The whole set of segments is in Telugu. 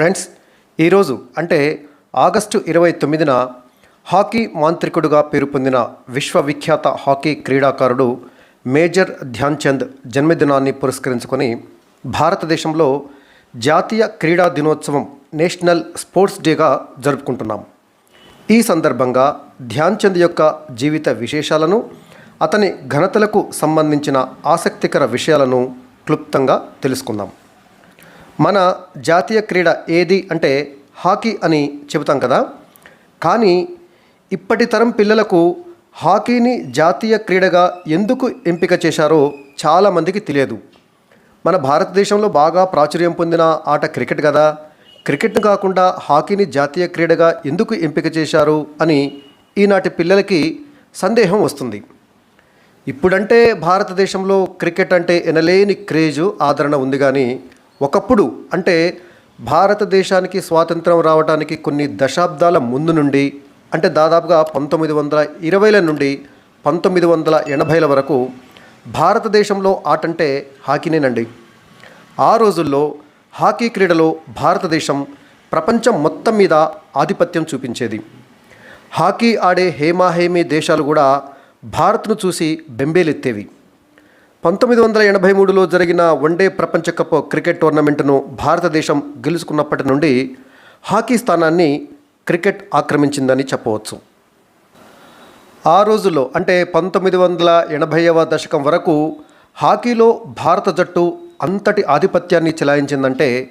ఫ్రెండ్స్ ఈరోజు అంటే ఆగస్టు ఇరవై తొమ్మిదిన హాకీ మాంత్రికుడుగా పేరు పొందిన విశ్వవిఖ్యాత హాకీ క్రీడాకారుడు మేజర్ ధ్యాన్ చంద్ జన్మదినాన్ని పురస్కరించుకొని భారతదేశంలో జాతీయ క్రీడా దినోత్సవం నేషనల్ స్పోర్ట్స్ డేగా జరుపుకుంటున్నాం. ఈ సందర్భంగా ధ్యాన్ చంద్ యొక్క జీవిత విశేషాలను అతని ఘనతలకు సంబంధించిన ఆసక్తికర విషయాలను క్లుప్తంగా తెలుసుకుందాం. మన జాతీయ క్రీడ ఏది అంటే హాకీ అని చెబుతాం కదా. కానీ ఇప్పటి తరం పిల్లలకు హాకీని జాతీయ క్రీడగా ఎందుకు ఎంపిక చేశారో చాలామందికి తెలియదు. మన భారతదేశంలో బాగా ప్రాచుర్యం పొందిన ఆట క్రికెట్ కదా. క్రికెట్ కాకుండా హాకీని జాతీయ క్రీడగా ఎందుకు ఎంపిక చేశారు అని ఈనాటి పిల్లలకి సందేహం వస్తుంది. ఇప్పుడంటే భారతదేశంలో క్రికెట్ అంటే ఎనలేని క్రేజు ఆదరణ ఉంది కానీ ఒకప్పుడు అంటే భారతదేశానికి స్వాతంత్రం రావడానికి కొన్ని దశాబ్దాల ముందు నుండి అంటే దాదాపుగా పంతొమ్మిది వందల ఇరవైల నుండి పంతొమ్మిది వందల ఎనభైల వరకు భారతదేశంలో ఆటంటే హాకీనేనండి. ఆ రోజుల్లో హాకీ క్రీడలో భారతదేశం ప్రపంచం మొత్తం మీద ఆధిపత్యం చూపించేది. హాకీ ఆడే హేమాహేమీ దేశాలు కూడా భారత్ను చూసి బెంబేలెత్తేవి. పంతొమ్మిది వందల ఎనభై మూడులో జరిగిన వన్డే ప్రపంచ కప్ క్రికెట్ టోర్నమెంటును భారతదేశం గెలుచుకున్నప్పటి నుండి హాకీ స్థానాన్ని క్రికెట్ ఆక్రమించిందని చెప్పవచ్చు. ఆ రోజుల్లో అంటే పంతొమ్మిది వందల ఎనభైవ దశకం వరకు హాకీలో భారత జట్టు అంతటి ఆధిపత్యాన్ని చెలాయించిందంటే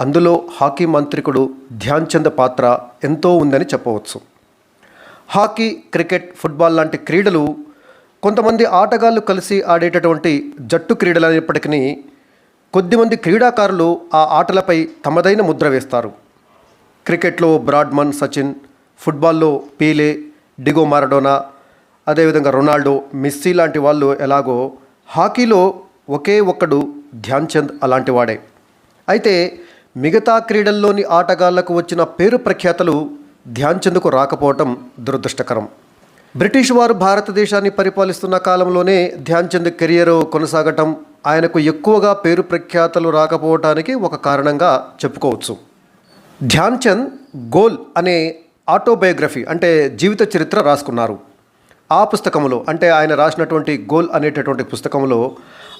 అందులో హాకీ మంత్రికుడు ధ్యాన్ చంద్ పాత్ర ఎంతో ఉందని చెప్పవచ్చు. హాకీ క్రికెట్ ఫుట్బాల్ లాంటి క్రీడలు కొంతమంది ఆటగాళ్ళు కలిసి ఆడేటటువంటి జట్టు క్రీడలు కొద్దిమంది క్రీడాకారులు ఆ ఆటలపై తమదైన ముద్ర వేస్తారు. క్రికెట్లో బ్రాడ్మన్ సచిన్ ఫుట్బాల్లో పీలే డిగో మారడోనా అదేవిధంగా రొనాల్డో మిస్సీ లాంటి వాళ్ళు ఎలాగో హాకీలో ఒకే ఒక్కడు ధ్యాన్ చంద్ అలాంటి వాడే. అయితే మిగతా క్రీడల్లోని ఆటగాళ్ళకు వచ్చిన పేరు ప్రఖ్యాతలు ధ్యాన్ చంద్కు రాకపోవటం దురదృష్టకరం. బ్రిటిష్ వారు భారతదేశాన్ని పరిపాలిస్తున్న కాలంలోనే ధ్యాన్ చంద్ కెరియర్ కొనసాగటం ఆయనకు ఎక్కువగా పేరు ప్రఖ్యాతలు రాకపోవటానికి ఒక కారణంగా చెప్పుకోవచ్చు. ధ్యాన్ చంద్ గోల్ అనే ఆటోబయోగ్రఫీ అంటే జీవిత చరిత్ర రాసుకున్నారు. ఆ పుస్తకంలో అంటే ఆయన రాసినటువంటి గోల్ అనేటటువంటి పుస్తకంలో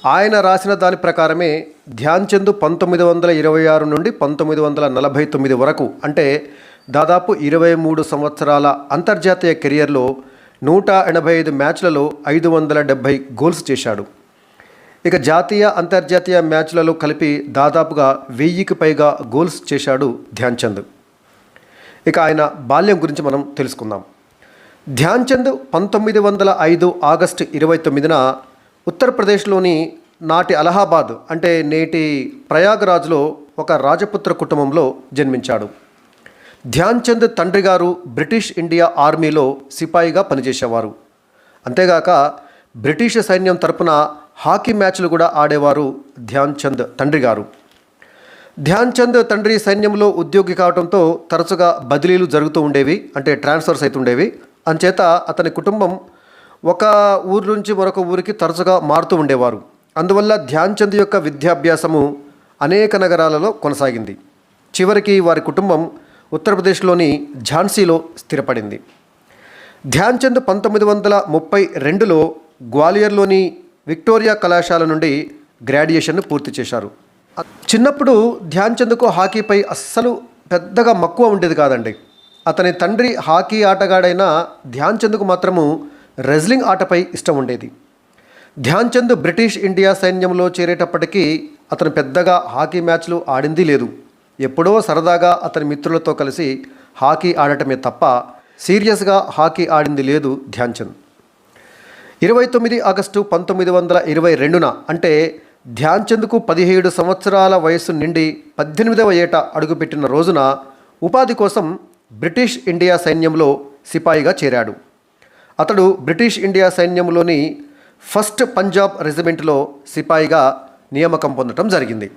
ఆయన రాసిన దాని ప్రకారమే ధ్యాన్ చంద్ పంతొమ్మిది వందల ఇరవై ఆరు నుండి పంతొమ్మిది వందల నలభై తొమ్మిది వరకు అంటే దాదాపు ఇరవై మూడు సంవత్సరాల అంతర్జాతీయ కెరియర్లో నూట ఎనభై ఐదు మ్యాచ్లలో ఐదు వందల డెబ్భై గోల్స్ చేశాడు. ఇక జాతీయ అంతర్జాతీయ మ్యాచ్లలో కలిపి దాదాపుగా వెయ్యికి పైగా గోల్స్ చేశాడు ధ్యాన్ చంద్ ఇక ఆయన బాల్యం గురించి మనం తెలుసుకుందాం. ధ్యాన్ చంద్ పంతొమ్మిది వందల ఐదు ఆగస్టు ఇరవై తొమ్మిదిన ఉత్తరప్రదేశ్లోని నాటి అలహాబాద్ అంటే నేటి ప్రయాగరాజ్లో ఒక రాజపుత్ర కుటుంబంలో జన్మించాడు. ధ్యాన్ చంద్ తండ్రి గారు బ్రిటిష్ ఇండియా ఆర్మీలో సిపాయిగా పనిచేసేవారు. అంతేగాక బ్రిటిష్ సైన్యం తరపున హాకీ మ్యాచ్లు కూడా ఆడేవారు ధ్యాన్ చంద్ తండ్రి గారు. ధ్యాన్ చంద్ తండ్రి సైన్యంలో ఉద్యోగి కావడంతో తరచుగా బదిలీలు జరుగుతూ ఉండేవి అంటే ట్రాన్స్ఫర్స్ అవుతుండేవి అంచేత అతని కుటుంబం ఒక ఊరు నుంచి మరొక ఊరికి తరచుగా మారుతూ ఉండేవారు. అందువల్ల ధ్యాన్ చంద్ యొక్క విద్యాభ్యాసము అనేక నగరాలలో కొనసాగింది. చివరికి వారి కుటుంబం ఉత్తరప్రదేశ్లోని ఝాన్సీలో స్థిరపడింది. ధ్యాన్ చంద్ పంతొమ్మిది వందల ముప్పై రెండులో గ్వాలియర్లోని విక్టోరియా కళాశాల నుండి గ్రాడ్యుయేషన్ను పూర్తి చేశారు. చిన్నప్పుడు ధ్యాన్ చంద్కు హాకీపై అస్సలు పెద్దగా మక్కువ ఉండేది కాదండి. అతని తండ్రి హాకీ ఆటగాడైన ధ్యాన్ చంద్కు మాత్రము రెజ్లింగ్ ఆటపై ఇష్టం ఉండేది. ధ్యాన్ చంద్ బ్రిటిష్ ఇండియా సైన్యంలో చేరేటప్పటికీ అతను పెద్దగా హాకీ మ్యాచ్లు ఆడింది లేదు. ఎప్పుడో సరదాగా అతని మిత్రులతో కలిసి హాకీ ఆడటమే తప్ప సీరియస్గా హాకీ ఆడింది లేదు ధ్యాన్ చంద్. ఇరవై తొమ్మిది ఆగస్టు పంతొమ్మిది వందల ఇరవై రెండున అంటే ధ్యాన్ చంద్కు పదిహేడు సంవత్సరాల వయస్సు నిండి పద్దెనిమిదవ ఏట అడుగుపెట్టిన రోజున ఉపాధి కోసం బ్రిటిష్ ఇండియా సైన్యంలో సిపాయిగా చేరాడు. అతడు బ్రిటిష్ ఇండియా సైన్యంలోని ఫస్ట్ పంజాబ్ రెజిమెంట్లో సిపాయిగా నియామకం పొందడం జరిగింది.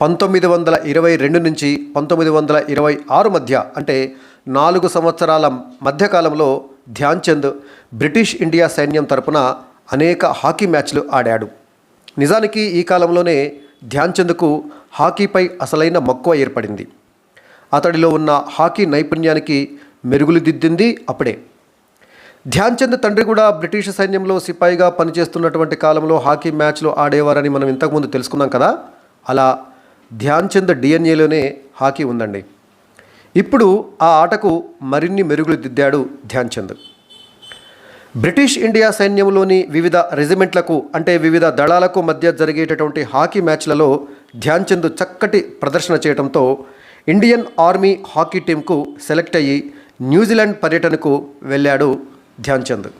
పంతొమ్మిది వందల ఇరవై రెండు నుంచి పంతొమ్మిది వందల ఇరవై ఆరు మధ్య అంటే నాలుగు సంవత్సరాల మధ్యకాలంలో ధ్యాన్ చంద్ బ్రిటిష్ ఇండియా సైన్యం తరపున అనేక హాకీ మ్యాచ్లు ఆడాడు. నిజానికి ఈ కాలంలోనే ధ్యాన్ చంద్కు హాకీపై అసలైన మక్కువ ఏర్పడింది. అతడిలో ఉన్న హాకీ నైపుణ్యానికి మెరుగులు దిద్దింది అప్పుడే. ధ్యాన్ చంద్ తండ్రి కూడా బ్రిటిష్ సైన్యంలో సిపాయిగా పనిచేస్తున్నటువంటి కాలంలో హాకీ మ్యాచ్లు ఆడేవారని మనం ఇంతకుముందు తెలుసుకున్నాం కదా? అలా ధ్యాన్ చంద్ డిఎన్ఏలోనే హాకీ ఉందండి. ఇప్పుడు ఆ ఆటకు మరిన్ని మెరుగులు దిద్దాడు ధ్యాన్ చంద్. బ్రిటిష్ ఇండియా సైన్యంలోని వివిధ రెజిమెంట్లకు అంటే వివిధ దళాలకు మధ్య జరిగేటటువంటి హాకీ మ్యాచ్లలో ధ్యాన్ చంద్ చక్కటి ప్రదర్శన చేయడంతో ఇండియన్ ఆర్మీ హాకీ టీంకు సెలెక్ట్ అయ్యి న్యూజిలాండ్ పర్యటనకు వెళ్ళాడు ధ్యాన్ చంద్.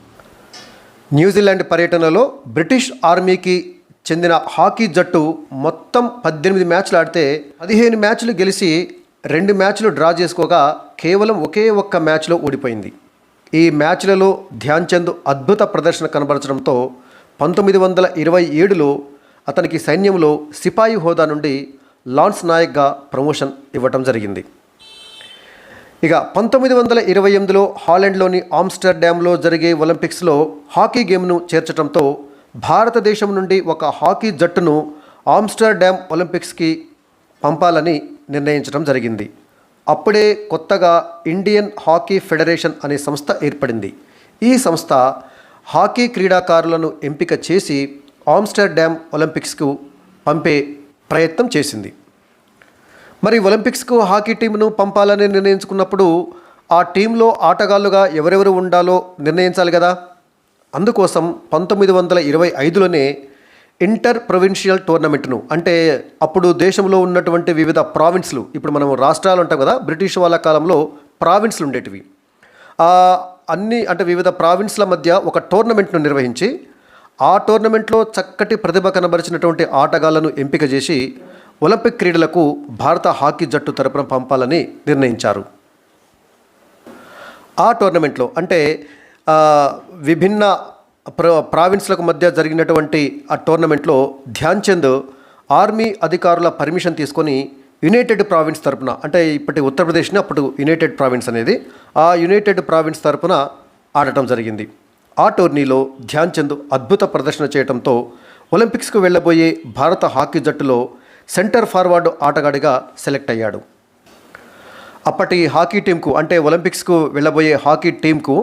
న్యూజిలాండ్ పర్యటనలో బ్రిటిష్ ఆర్మీకి చెందిన హాకీ జట్టు మొత్తం పద్దెనిమిది మ్యాచ్లు ఆడితే పదిహేను మ్యాచ్లు గెలిచి రెండు మ్యాచ్లు డ్రా చేసుకోగా కేవలం ఒకే ఒక్క మ్యాచ్లో ఓడిపోయింది. ఈ మ్యాచ్లలో ధ్యాన్ చంద్ అద్భుత ప్రదర్శన కనబరచడంతో పంతొమ్మిది వందల ఇరవై ఏడులో అతనికి సైన్యంలో సిపాయి హోదా నుండి లాన్స్ నాయక్గా ప్రమోషన్ ఇవ్వటం జరిగింది. ఇక పంతొమ్మిది వందల ఇరవై ఎనిమిదిలో హాలెండ్లోని ఆమ్స్టర్డామ్లో జరిగే ఒలింపిక్స్లో హాకీ గేమ్ను చేర్చడంతో భారతదేశం నుండి ఒక హాకీ జట్టును ఆమ్స్టర్డామ్ ఒలింపిక్స్కి పంపాలని నిర్ణయించడం జరిగింది. అప్పుడే కొత్తగా ఇండియన్ హాకీ ఫెడరేషన్ అనే సంస్థ ఏర్పడింది. ఈ సంస్థ హాకీ క్రీడాకారులను ఎంపిక చేసి ఆమ్స్టర్డామ్ ఒలింపిక్స్కు పంపే ప్రయత్నం చేసింది. మరి ఒలింపిక్స్కు హాకీ టీంను పంపాలని నిర్ణయించుకున్నప్పుడు ఆ టీంలో ఆటగాళ్ళుగా ఎవరెవరు ఉండాలో నిర్ణయించాలి కదా? అందుకోసం పంతొమ్మిది వందల ఇరవై ఐదులోనే ఇంటర్ ప్రొవిన్షియల్ టోర్నమెంట్ను అంటే అప్పుడు దేశంలో ఉన్నటువంటి వివిధ ప్రావిన్స్లు ఇప్పుడు మనం రాష్ట్రాలు ఉంటాం కదా బ్రిటిష్ వాళ్ళ కాలంలో ప్రావిన్స్లు ఉండేటివి. అన్ని అంటే వివిధ ప్రావిన్స్ల మధ్య ఒక టోర్నమెంట్ను నిర్వహించి ఆ టోర్నమెంట్లో చక్కటి ప్రతిభ కనబరిచినటువంటి ఆటగాళ్ళను ఎంపిక చేసి ఒలింపిక్ క్రీడలకు భారత హాకీ జట్టు తరపున పంపాలని నిర్ణయించారు. ఆ టోర్నమెంట్లో అంటే విభిన్న ప్ర ప్రావిన్స్లకు మధ్య జరిగినటువంటి ఆ టోర్నమెంట్లో ధ్యాన్ చంద్ ఆర్మీ అధికారుల పర్మిషన్ తీసుకొని యునైటెడ్ ప్రావిన్స్ తరపున అంటే ఇప్పటి ఉత్తరప్రదేశ్ని అప్పుడు యునైటెడ్ ప్రావిన్స్ అనేది ఆ యునైటెడ్ ప్రావిన్స్ తరపున ఆడటం జరిగింది. ఆ టోర్నీలో ధ్యాన్ చంద్ అద్భుత ప్రదర్శన చేయడంతో ఒలింపిక్స్కు వెళ్ళబోయే భారత హాకీ జట్టులో సెంటర్ ఫార్వర్డ్ ఆటగాడిగా సెలెక్ట్ అయ్యాడు. అప్పటి హాకీ టీంకు అంటే ఒలింపిక్స్కు వెళ్ళబోయే హాకీ టీంకు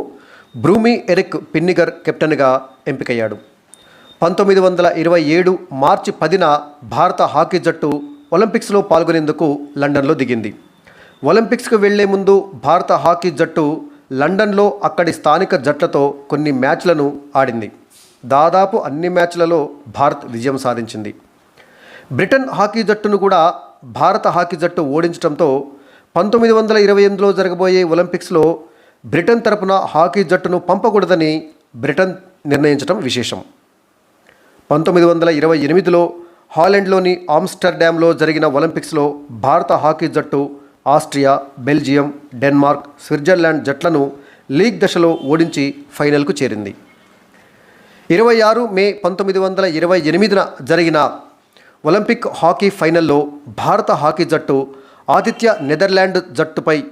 బ్రూమీ ఎరిక్ పిన్నిగర్ కెప్టెన్గా ఎంపికయ్యాడు. పంతొమ్మిది వందల ఇరవై ఏడు మార్చి పదిన భారత హాకీ జట్టు ఒలింపిక్స్లో పాల్గొనేందుకు లండన్లో దిగింది. ఒలింపిక్స్కు వెళ్ళే ముందు భారత హాకీ జట్టు లండన్లో అక్కడి స్థానిక జట్లతో కొన్ని మ్యాచ్లను ఆడింది. దాదాపు అన్ని మ్యాచ్లలో భారత్ విజయం సాధించింది. బ్రిటన్ హాకీ జట్టును కూడా భారత హాకీ జట్టు ఓడించడంతో పంతొమ్మిది వందల ఇరవై ఎనిమిదిలో జరగబోయే ఒలింపిక్స్లో బ్రిటన్ తరపున హాకీ జట్టును పంపకూడదని బ్రిటన్ నిర్ణయించడం విశేషం. పంతొమ్మిది వందల ఇరవై ఎనిమిదిలో హాలెండ్లోని ఆమ్స్టర్డామ్లో జరిగిన ఒలింపిక్స్లో భారత హాకీ జట్టు ఆస్ట్రియా బెల్జియం డెన్మార్క్ స్విట్జర్లాండ్ జట్లను లీగ్ దశలో ఓడించి ఫైనల్కు చేరింది. ఇరవై ఆరు మే పంతొమ్మిది వందల ఇరవై ఎనిమిదిన జరిగిన ఒలింపిక్ హాకీ ఫైనల్లో భారత హాకీ జట్టు ఆతిథ్య నెదర్లాండ్ జట్టుపై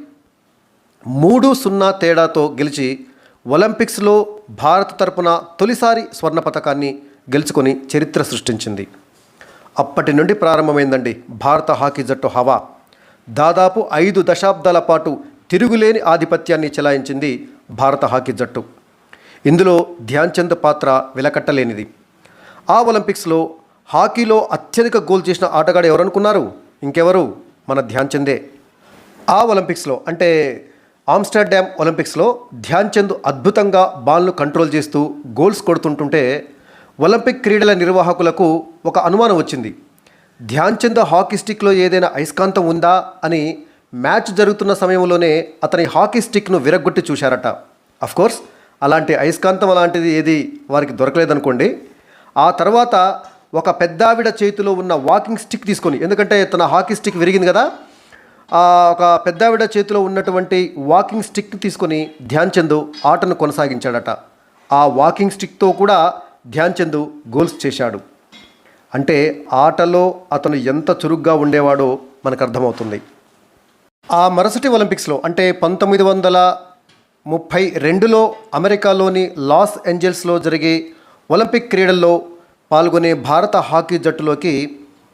మూడు సున్నా తేడాతో గెలిచి ఒలింపిక్స్లో భారత్ తరపున తొలిసారి స్వర్ణ పథకాన్ని గెలుచుకొని చరిత్ర సృష్టించింది. అప్పటి నుండి ప్రారంభమైందండి భారత హాకీ జట్టు హవా. దాదాపు ఐదు దశాబ్దాల పాటు తిరుగులేని ఆధిపత్యాన్ని చెలాయించింది భారత హాకీ జట్టు. ఇందులో ధ్యాన్ చంద్ పాత్ర వెలకట్టలేనిది. ఆ ఒలింపిక్స్లో హాకీలో అత్యధిక గోల్ చేసిన ఆటగాడు ఎవరనుకున్నారు? ఇంకెవరు? మన ధ్యాన్ చందే ఆ ఒలింపిక్స్లో అంటే ఆమ్స్టర్డామ్ ఒలింపిక్స్లో ధ్యాన్ చంద్ అద్భుతంగా బాల్ను కంట్రోల్ చేస్తూ గోల్స్ కొడుతుంటుంటే ఒలింపిక్ క్రీడల నిర్వాహకులకు ఒక అనుమానం వచ్చింది. ధ్యాన్ చంద్ హాకీ స్టిక్లో ఏదైనా అయస్కాంతం ఉందా అని మ్యాచ్ జరుగుతున్న సమయంలోనే అతని హాకీ స్టిక్ను విరగ్గొట్టి చూశారట. అఫ్కోర్స్ అలాంటి అయస్కాంతం అలాంటిది ఏది వారికి దొరకలేదనుకోండి. ఆ తర్వాత ఒక పెద్దావిడ చేతిలో ఉన్న వాకింగ్ స్టిక్ తీసుకొని ఎందుకంటే తన హాకీ స్టిక్ విరిగింది కదా ఒక పెద్దావిడ చేతిలో ఉన్నటువంటి వాకింగ్ స్టిక్ తీసుకొని ధ్యాన్ చంద్ ఆటను కొనసాగించాడట. ఆ వాకింగ్ స్టిక్తో కూడా ధ్యాన్ చంద్ గోల్స్ చేశాడు. అంటే ఆటలో అతను ఎంత చురుగ్గా ఉండేవాడో మనకు అర్థమవుతుంది ఆ మరుసటి ఒలింపిక్స్లో అంటే పంతొమ్మిది వందల ముప్పై రెండులో అమెరికాలోని లాస్ ఏంజల్స్లో జరిగే ఒలింపిక్ క్రీడల్లో పాల్గొనే భారత హాకీ జట్టులోకి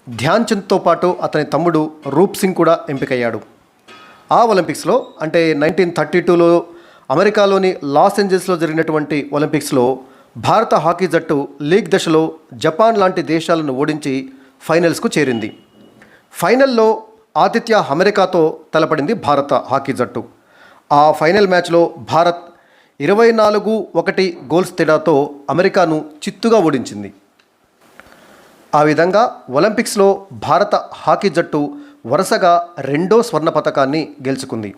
ధ్యాన్ చంద్తో పాటు అతని తమ్ముడు రూప్ సింగ్ కూడా ఎంపికయ్యాడు. ఆ ఒలింపిక్స్లో అంటే నైన్టీన్ థర్టీ టూలో అమెరికాలోని లాస్ ఏంజల్స్లో జరిగినటువంటి ఒలింపిక్స్లో భారత హాకీ జట్టు లీగ్ దశలో జపాన్ లాంటి దేశాలను ఓడించి ఫైనల్స్కు చేరింది. ఫైనల్లో ఆతిథ్య అమెరికాతో తలపడింది భారత హాకీ జట్టు. ఆ ఫైనల్ మ్యాచ్లో భారత్ ఇరవై నాలుగు ఒకటి గోల్స్ తేడాతో అమెరికాను చిత్తుగా ఓడించింది. ఆ విధంగా ఒలింపిక్స్లో భారత హాకీ జట్టు వరుసగా రెండో స్వర్ణ పతకాన్ని గెలుచుకుంది.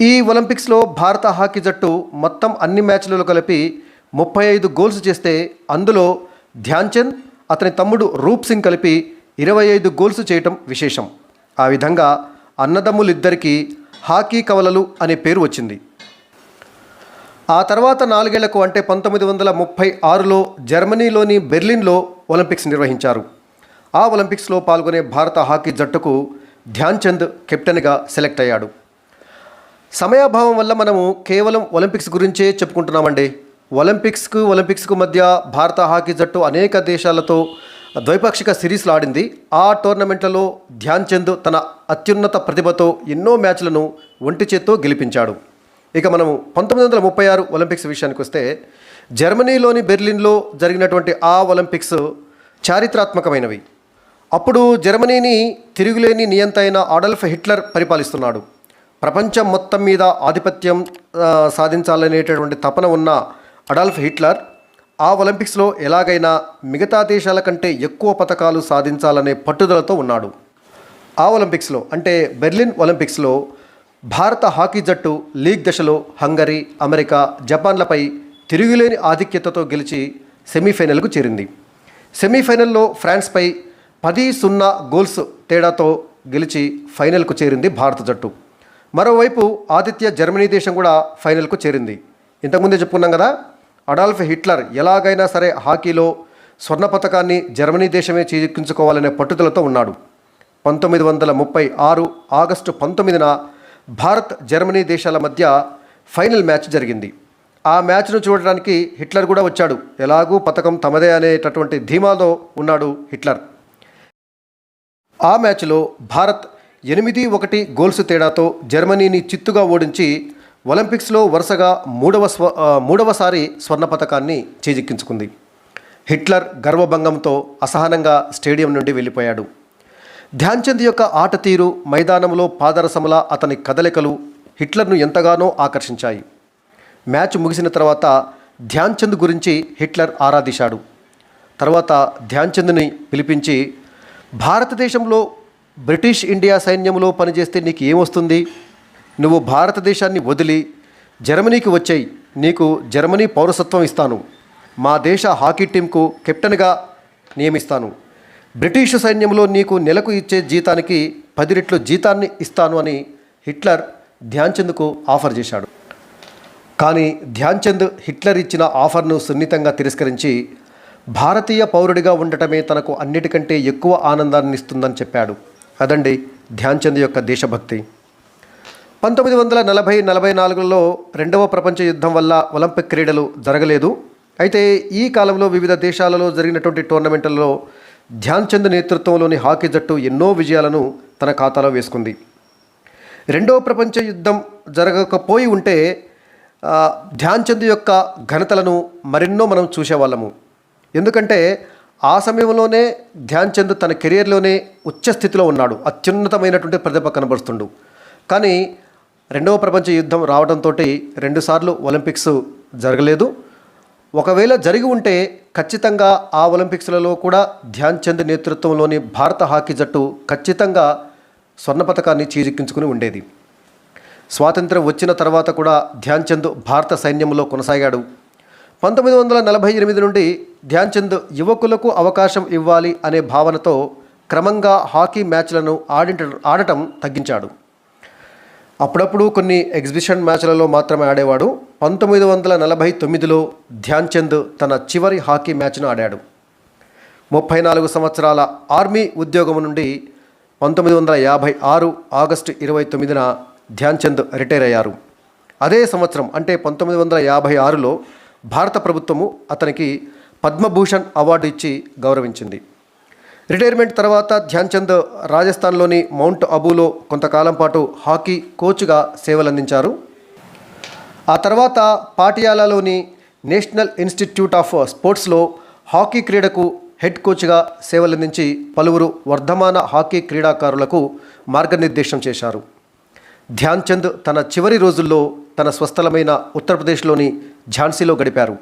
ఈ ఒలింపిక్స్లో భారత హాకీ జట్టు మొత్తం అన్ని మ్యాచ్లలో కలిపి ముప్పై ఐదు గోల్స్ చేస్తే అందులో ధ్యాన్చంద్ అతని తమ్ముడు రూప్ సింగ్ కలిపి ఇరవై ఐదు గోల్స్ చేయటం విశేషం. ఆ విధంగా అన్నదమ్ములిద్దరికీ హాకీ కవలలు అనే పేరు వచ్చింది. ఆ తర్వాత నాలుగేళ్ళకు అంటే పంతొమ్మిది వందల ముప్పై ఆరులో జర్మనీలోని బెర్లిన్లో ఒలింపిక్స్ నిర్వహించారు. ఆ ఒలింపిక్స్లో పాల్గొనే భారత హాకీ జట్టుకు ధ్యాన్ చంద్ కెప్టెన్గా సెలెక్ట్ అయ్యాడు. సమయాభావం వల్ల మనము కేవలం ఒలింపిక్స్ గురించే చెప్పుకుంటున్నామండి. ఒలింపిక్స్కు ఒలింపిక్స్కు మధ్య భారత హాకీ జట్టు అనేక దేశాలతో ద్వైపాక్షిక సిరీస్లు ఆడింది. ఆ టోర్నమెంట్లలో ధ్యాన్ చంద్ తన అత్యున్నత ప్రతిభతో ఎన్నో మ్యాచ్లను ఒంటి చేత్తో గెలిపించాడు. ఇక మనము పంతొమ్మిది వందల ముప్పై ఆరు ఒలింపిక్స్ విషయానికి వస్తే జర్మనీలోని బెర్లిన్లో జరిగినటువంటి ఆ ఒలింపిక్స్ చారిత్రాత్మకమైనవి. అప్పుడు జర్మనీని తిరుగులేని నియంత అయిన అడల్ఫ్ హిట్లర్ పరిపాలిస్తున్నాడు. ప్రపంచం మొత్తం మీద ఆధిపత్యం సాధించాలనేటటువంటి తపన ఉన్న అడాల్ఫ్ హిట్లర్ ఆ ఒలింపిక్స్లో ఎలాగైనా మిగతా దేశాల కంటే ఎక్కువ పథకాలు సాధించాలనే పట్టుదలతో ఉన్నాడు. ఆ ఒలింపిక్స్లో అంటే బెర్లిన్ ఒలింపిక్స్లో భారత హాకీ జట్టు లీగ్ దశలో హంగరీ అమెరికా జపాన్లపై తిరుగులేని ఆధిక్యతతో గెలిచి సెమీఫైనల్కు చేరింది. సెమీఫైనల్లో ఫ్రాన్స్పై పది సున్నా గోల్స్ తేడాతో గెలిచి ఫైనల్కు చేరింది భారత జట్టు. మరోవైపు ఆదిత్య జర్మనీ దేశం కూడా ఫైనల్కు చేరింది. ఇంతకుముందే చెప్పుకున్నాం కదా అడాల్ఫ్ హిట్లర్ ఎలాగైనా సరే హాకీలో స్వర్ణ పథకాన్ని జర్మనీ దేశమే చేజిక్కించుకోవాలనే పట్టుదలతో ఉన్నాడు. పంతొమ్మిది వందల ముప్పై ఆరు ఆగస్టు పంతొమ్మిదిన భారత్ జర్మనీ దేశాల మధ్య ఫైనల్ మ్యాచ్ జరిగింది. ఆ మ్యాచ్ను చూడడానికి హిట్లర్ కూడా వచ్చాడు. ఎలాగూ పథకం తమదే అనేటటువంటి ధీమాలో ఉన్నాడు హిట్లర్. ఆ మ్యాచ్లో భారత్ ఎనిమిది ఒకటి గోల్స్ తేడాతో జర్మనీని చిత్తుగా ఓడించి ఒలింపిక్స్లో వరుసగా మూడవ స్వ మూడవసారి స్వర్ణ పథకాన్ని చేజిక్కించుకుంది. హిట్లర్ గర్వభంగంతో అసహనంగా స్టేడియం నుండి వెళ్ళిపోయాడు. ధ్యాన్చంద్ యొక్క ఆట తీరు మైదానంలో పాదరసముల అతని కదలికలు హిట్లర్ను ఎంతగానో ఆకర్షించాయి. మ్యాచ్ ముగిసిన తర్వాత ధ్యాన్చంద్ గురించి హిట్లర్ ఆరాధించాడు తర్వాత ధ్యాన్చంద్ని పిలిపించి భారతదేశంలో బ్రిటిష్ ఇండియా సైన్యంలో పనిచేస్తే నీకు ఏమొస్తుంది నువ్వు భారతదేశాన్ని వదిలి జర్మనీకి వచ్చాయి. నీకు జర్మనీ పౌరసత్వం ఇస్తాను. మా దేశ హాకీ టీంకు కెప్టెన్గా నియమిస్తాను. బ్రిటిష్ సైన్యంలో నీకు నెలకు ఇచ్చే జీతానికి పది రెట్లు జీతాన్ని ఇస్తాను అని హిట్లర్ ధ్యాన్చంద్కు ఆఫర్ చేశాడు. కానీ ధ్యాన్చంద్ హిట్లర్ ఇచ్చిన ఆఫర్ను సున్నితంగా తిరస్కరించి భారతీయ పౌరుడిగా ఉండటమే తనకు అన్నిటికంటే ఎక్కువ ఆనందాన్ని ఇస్తుందని చెప్పాడు. అదండి ధ్యాన్చంద్ యొక్క దేశభక్తి. పంతొమ్మిది వందల నలభై నలభై నాలుగులో రెండవ ప్రపంచ యుద్ధం వల్ల ఒలింపిక్ క్రీడలు జరగలేదు. అయితే ఈ కాలంలో వివిధ దేశాలలో జరిగినటువంటి టోర్నమెంట్లలో ధ్యాన్చంద్ నేతృత్వంలోని హాకీ జట్టు ఎన్నో విజయాలను తన ఖాతాలో వేసుకుంది. రెండవ ప్రపంచ యుద్ధం జరగకపోయి ఉంటే ధ్యాన్ చంద్ యొక్క ఘనతలను మరెన్నో మనం చూసేవాళ్ళము. ఎందుకంటే ఆ సమయంలోనే ధ్యాన్ చంద్ తన కెరియర్లోనే ఉచ్చ స్థితిలో ఉన్నాడు. అత్యున్నతమైనటువంటి ప్రతిభ కనబరుస్తుండు. కానీ రెండవ ప్రపంచ యుద్ధం రావడంతో రెండుసార్లు ఒలింపిక్స్ జరగలేదు. ఒకవేళ జరిగి ఉంటే ఖచ్చితంగా ఆ ఒలింపిక్స్లలో కూడా ధ్యాన్ చంద్ నేతృత్వంలోని భారత హాకీ జట్టు ఖచ్చితంగా స్వర్ణ పథకాన్ని చీజిక్కించుకుని ఉండేది. స్వాతంత్రం వచ్చిన తర్వాత కూడా ధ్యాన్ చంద్ భారత సైన్యంలో కొనసాగాడు. పంతొమ్మిది వందల నలభై ఎనిమిది నుండి ధ్యాన్ చంద్ యువకులకు అవకాశం ఇవ్వాలి అనే భావనతో క్రమంగా హాకీ మ్యాచ్లను ఆడింట ఆడటం తగ్గించాడు. అప్పుడప్పుడు కొన్ని ఎగ్జిబిషన్ మ్యాచ్లలో మాత్రమే ఆడేవాడు. పంతొమ్మిది వందల నలభై తొమ్మిదిలో ధ్యాన్ చంద్ తన చివరి హాకీ మ్యాచ్ను ఆడాడు. ముప్పై నాలుగు సంవత్సరాల ఆర్మీ ఉద్యోగం నుండి పంతొమ్మిది వందల యాభై ఆరు ఆగస్టు ఇరవై తొమ్మిదిన ధ్యాన్ చంద్ రిటైర్ అయ్యారు. అదే సంవత్సరం అంటే పంతొమ్మిది వందల యాభై ఆరులో భారత ప్రభుత్వము అతనికి పద్మభూషణ్ అవార్డు ఇచ్చి గౌరవించింది. రిటైర్మెంట్ తర్వాత ధ్యాన్ చంద్ రాజస్థాన్లోని మౌంట్ అబూలో కొంతకాలం పాటు హాకీ కోచ్గా సేవలందించారు. ఆ తర్వాత పాటియాలాలోని నేషనల్ ఇన్స్టిట్యూట్ ఆఫ్ స్పోర్ట్స్లో హాకీ క్రీడకు హెడ్ కోచ్గా సేవలందించి పలువురు వర్ధమాన హాకీ క్రీడాకారులకు మార్గనిర్దేశం చేశారు. ధ్యాన్ చంద్ తన చివరి రోజుల్లో తన స్వస్థలమైన ఉత్తరప్రదేశ్లోని ఝాన్సీలో గడిపారు.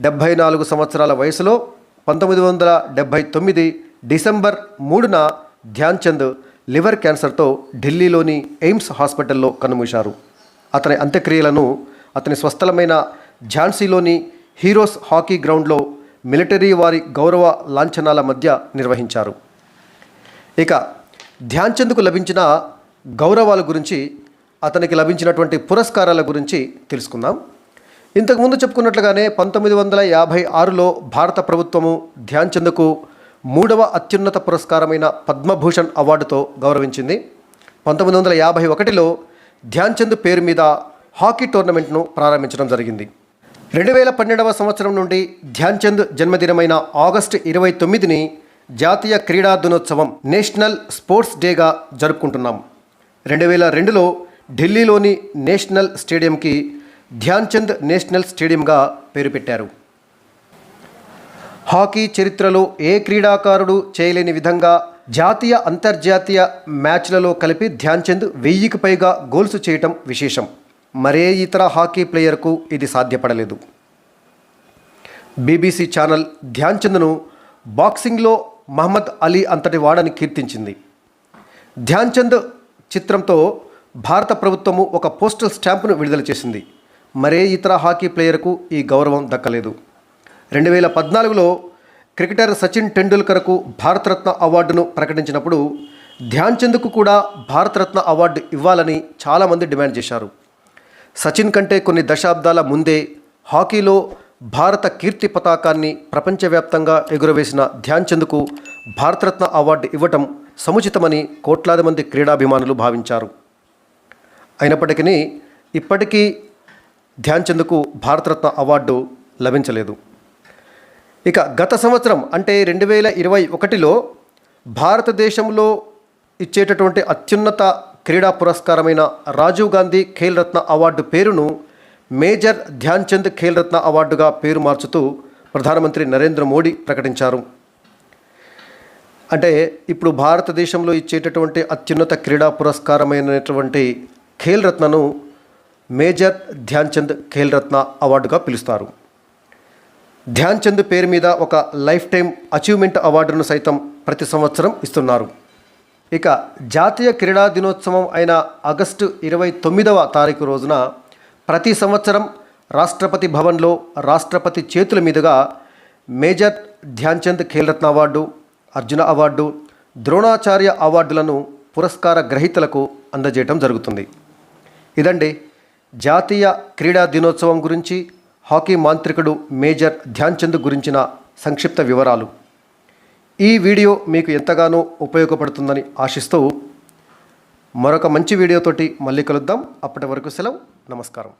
డెబ్భై నాలుగు సంవత్సరాల వయసులో పంతొమ్మిది వందల డెబ్భై తొమ్మిది డిసెంబర్ మూడున ధ్యాన్ చంద్ లివర్ క్యాన్సర్తో ఢిల్లీలోని ఎయిమ్స్ హాస్పిటల్లో కన్నుమూశారు. అతని అంత్యక్రియలను అతని స్వస్థలమైన ఝాన్సీలోని హీరోస్ హాకీ గ్రౌండ్లో మిలిటరీ వారి గౌరవ లాంఛనాల మధ్య నిర్వహించారు. ఇక ధ్యాన్ చంద్కు లభించిన గౌరవాల గురించి అతనికి లభించినటువంటి పురస్కారాల గురించి తెలుసుకుందాం. ఇంతకుముందు చెప్పుకున్నట్లుగానే పంతొమ్మిది వందల యాభై ఆరులో భారత ప్రభుత్వము ధ్యాన్ చంద్కు మూడవ అత్యున్నత పురస్కారమైన పద్మభూషణ్ అవార్డుతో గౌరవించింది. పంతొమ్మిది వందల యాభై ఒకటిలో ధ్యాన్ చంద్ పేరు మీద హాకీ టోర్నమెంట్ను ప్రారంభించడం జరిగింది. రెండు వేల పన్నెండవ సంవత్సరం నుండి ధ్యాన్ చంద్ జన్మదినమైన ఆగస్టు ఇరవై తొమ్మిదిని జాతీయ క్రీడా దినోత్సవం నేషనల్ స్పోర్ట్స్ డేగా జరుపుకుంటున్నాం. రెండు వేల రెండులో ఢిల్లీలోని నేషనల్ స్టేడియంకి ధ్యాన్ చంద్ నేషనల్ స్టేడియంగా పేరు పెట్టారు. హాకీ చరిత్రలో ఏ క్రీడాకారుడు చేయలేని విధంగా జాతీయ అంతర్జాతీయ మ్యాచ్లలో కలిపి ధ్యాన్ చంద్ వెయ్యికి పైగా గోల్స్ చేయటం విశేషం. మరే ఇతర హాకీ ప్లేయర్కు ఇది సాధ్యపడలేదు. బీబీసీ ఛానల్ ధ్యాన్ చంద్ను బాక్సింగ్లో మహమ్మద్ అలీ అంతటి వాడని కీర్తించింది. ధ్యాన్ చంద్ చిత్రంతో భారత ప్రభుత్వము ఒక పోస్టల్ స్టాంపును విడుదల చేసింది. మరే ఇతర హాకీ ప్లేయర్కు ఈ గౌరవం దక్కలేదు. రెండు వేల పద్నాలుగులో క్రికెటర్ సచిన్ టెండూల్కర్కు భారతరత్న అవార్డును ప్రకటించినప్పుడు ధ్యాన్ చంద్కు కూడా భారతరత్న అవార్డు ఇవ్వాలని చాలామంది డిమాండ్ చేశారు. సచిన్ కంటే కొన్ని దశాబ్దాల ముందే హాకీలో భారత కీర్తి పతాకాన్ని ప్రపంచవ్యాప్తంగా ఎగురవేసిన ధ్యాన్ చంద్కు భారతరత్న అవార్డు ఇవ్వటం సముచితమని కోట్లాది మంది క్రీడాభిమానులు భావించారు. అయినప్పటికీ ఇప్పటికీ ధ్యాన్ చంద్కు భారతరత్న అవార్డు లభించలేదు. ఇక గత సంవత్సరం అంటే రెండు వేల ఇరవై ఒకటిలో భారతదేశంలో ఇచ్చేటటువంటి అత్యున్నత క్రీడా పురస్కారమైన రాజీవ్ గాంధీ ఖేల్ రత్న అవార్డు పేరును మేజర్ ధ్యాన్ చంద్ ఖేల్ రత్న అవార్డుగా పేరు మార్చుతూ ప్రధానమంత్రి నరేంద్ర మోడీ ప్రకటించారు. అంటే ఇప్పుడు భారతదేశంలో ఇచ్చేటటువంటి అత్యున్నత క్రీడా పురస్కారమైనటువంటి ఖేల్ రత్నను మేజర్ ధ్యాన్ చంద్ ఖేల్ రత్న అవార్డుగా పిలుస్తారు. ధ్యాన్ చంద్ పేరు మీద ఒక లైఫ్ టైం అచీవ్మెంట్ అవార్డును సైతం ప్రతి సంవత్సరం ఇస్తున్నారు. ఇక జాతీయ క్రీడా దినోత్సవం అయిన ఆగస్టు ఇరవై తొమ్మిదవ తారీఖు రోజున ప్రతి సంవత్సరం రాష్ట్రపతి భవన్లో రాష్ట్రపతి చేతుల మీదుగా major Dhyan Chand Khel Ratna award Arjuna award Dronacharya అవార్డులను పురస్కార గ్రహీతలకు అందజేయటం జరుగుతుంది. ఇదండి జాతీయ క్రీడా దినోత్సవం గురించి హాకీ మాంత్రికుడు మేజర్ ధ్యాన్ చంద్ గురించిన సంక్షిప్త వివరాలు. ఈ వీడియో మీకు ఎంతగానో ఉపయోగపడుతుందని ఆశిస్తూ మరొక మంచి వీడియోతోటి మళ్ళీ కలుద్దాం. అప్పటి వరకు సెలవు. నమస్కారం.